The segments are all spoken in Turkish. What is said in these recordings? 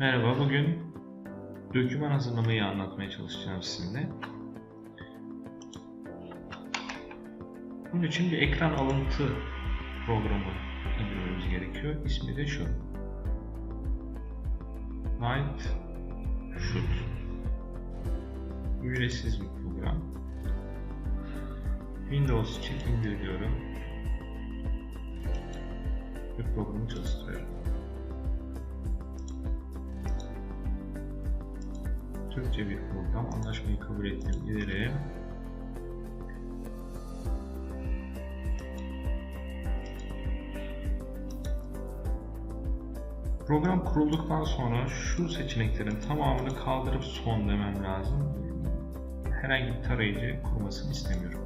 Merhaba, bugün doküman hazırlamayı anlatmaya çalışacağım sizinle. Bunun için bir ekran alıntı programı indirmemiz gerekiyor. İsmi de şu. Night Shoot. Ücretsiz bir program. Windows için indir diyorum. Ve programı çalıştırıyorum. Türkçe bir program. Anlaşmayı kabul ettim. Program kurulduktan sonra şu seçeneklerin tamamını kaldırıp son demem lazım. Herhangi bir tarayıcı kurmasını istemiyorum.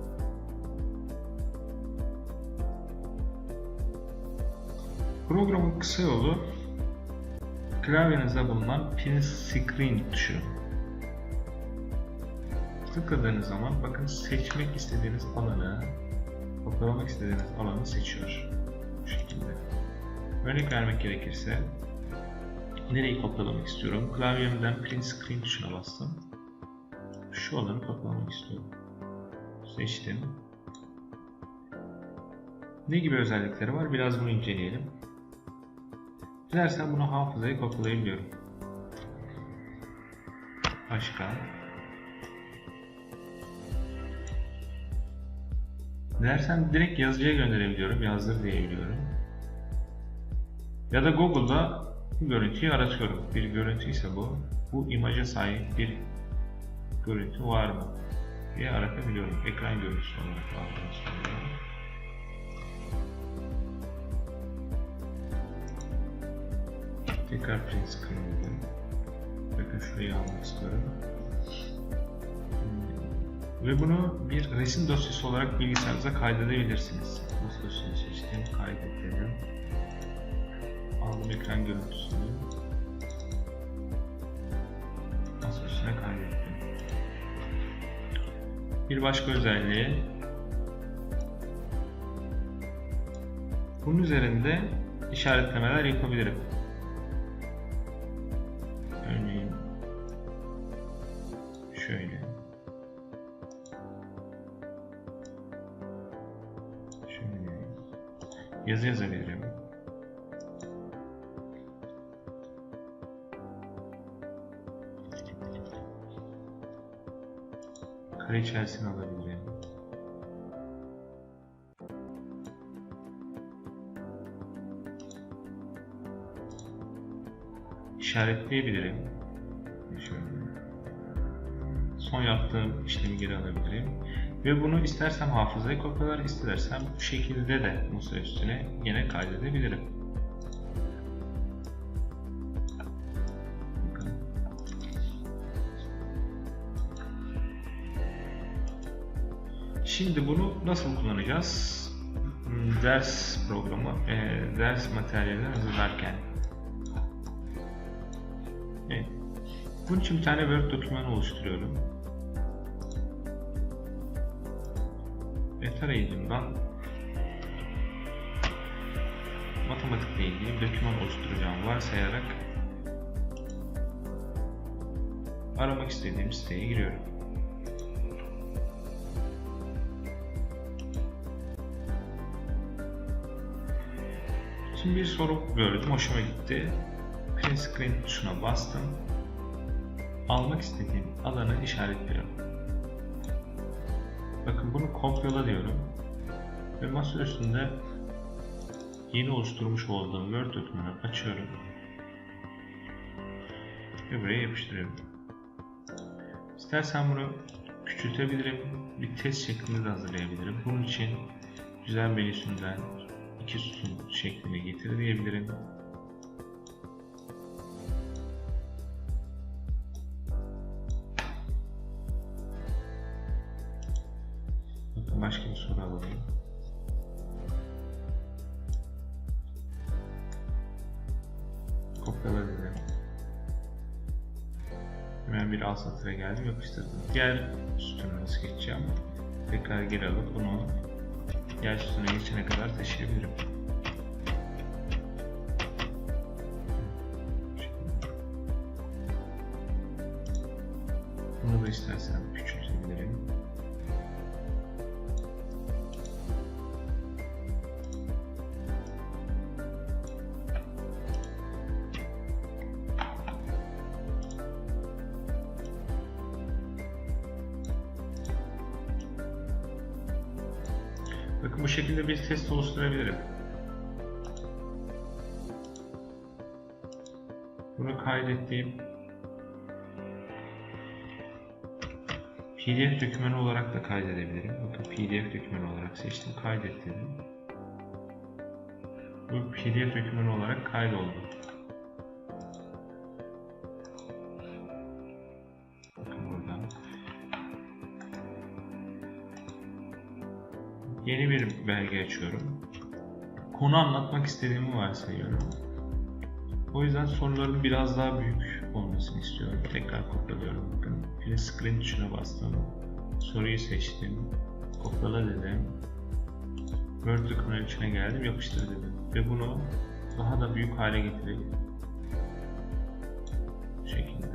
Programın kısa yolu klavyenizde bulunan Pin Screen tuşu. Tıkladığınız zaman bakın seçmek istediğiniz alanı, kopyalamak istediğiniz alanı seçiyor. Bu şekilde. Örnek vermek gerekirse nereyi kopyalamak istiyorum? Klavyemden Print Screen tuşuna bastım. Şu alanı kopyalamak istiyorum. Seçtim. Ne gibi özellikleri var? Biraz bunu inceleyelim. Dilersen bunu hafızaya kopyalayabiliyorum. Başka. Dilersen direkt yazıcıya gönderebiliyorum. Yazdır diyebiliyorum. Ya da Google'da bu görüntüyü aratıyorum. Bir görüntü ise bu. Bu imaja sahip bir görüntü var mı? diye aratabiliyorum. Ekran görüntüsü olarak söylüyorum. Tekrar print screen dedim. Bakın şurayı almak istiyorum. Ve bunu bir resim dosyası olarak bilgisayarınıza kaydedebilirsiniz. Dosyasını seçtim, kaydet Aldım ekran görüntüsünü. Masa üstüne kaydettim. Bir başka özelliği bunun üzerinde işaretlemeler yapabilirim. Örneğin şöyle yazı yazabilirim. Kare içerisine alabilirim. işaretleyebilirim. Son yaptığım işlemi geri alabilirim. Ve bunu istersem hafızaya kopyalar, istersem bu şekilde de masa üstüne yine kaydedebilirim. Şimdi bunu nasıl kullanacağız? Hmm, Ders programı, e, ders materyalleri hazırlarken Evet. Bunun için bir tane Word dokümanı oluşturuyorum. Ve tarayıcımdan matematikle ilgili bir doküman oluşturacağım varsayarak aramak istediğim siteye giriyorum. Şimdi bir soru gördüm, hoşuma gitti. Print Screen tuşuna bastım. Almak istediğim alanı işaretliyorum. Bakın bunu kopyala diyorum. Ve masa üstünde yeni oluşturmuş olduğum Word dokümanı açıyorum. Ve buraya yapıştırıyorum. İstersen bunu küçültebilirim. Bir test şeklinde de hazırlayabilirim. Bunun için düzen menüsünden iki sütun şekline getir başka bir soru alalım. Kopyala. Hemen bir alt satıra geldim yapıştırdım. Diğer sütunu nasıl geçeceğim? Tekrar geri alıp bunu diğer sütuna geçene kadar taşıyabilirim. Bunu da istersen küçültebilirim. Bu şekilde bir test oluşturabilirim. Bunu kaydettiğim PDF dokümanı olarak da kaydedebilirim. Bakın PDF dokümanı olarak seçtim, kaydet dedim. Bu PDF dokümanı olarak kaydoldu. Yeni bir belge açıyorum. Konu anlatmak istediğimi varsayıyorum. O yüzden soruların biraz daha büyük olmasını istiyorum. Tekrar kopyalıyorum. Bakın print screen tuşuna bastım. Soruyu seçtim. Kopyala dedim. Word document içine geldim. Yapıştır dedim. Ve bunu daha da büyük hale getirip bu şekilde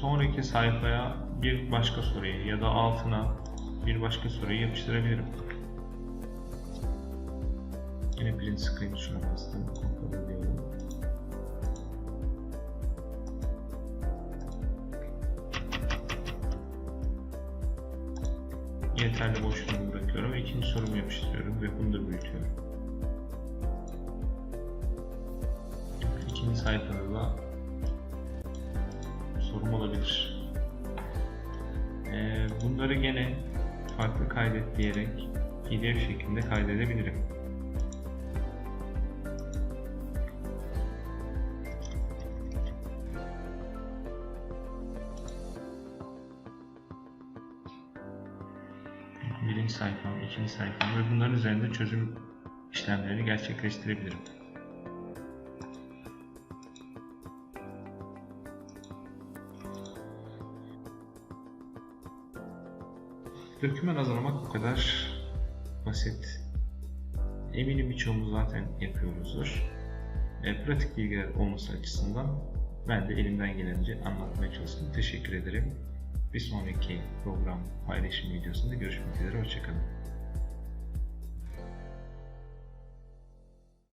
sonraki sayfaya bir başka soruyu ya da altına bir başka soruyu yapıştırabilirim. Yine print screen tuşuna bastım. Kontrol ediyorum. Yeterli boşluğumu bırakıyorum ve ikinci sorumu yapıştırıyorum ve bunu da büyütüyorum. İkinci sayfada da sorum olabilir. Ee, bunları gene farklı kaydet diyerek PDF şeklinde kaydedebilirim. birinci sayfam, ikinci sayfam ve bunların üzerinde çözüm işlemlerini gerçekleştirebilirim. Doküman hazırlamak bu kadar basit. Eminim birçoğumuz zaten yapıyoruzdur. E, pratik bilgiler olması açısından ben de elimden gelince anlatmaya çalıştım. Teşekkür ederim. Bir sonraki program paylaşım videosunda görüşmek üzere. Hoşçakalın.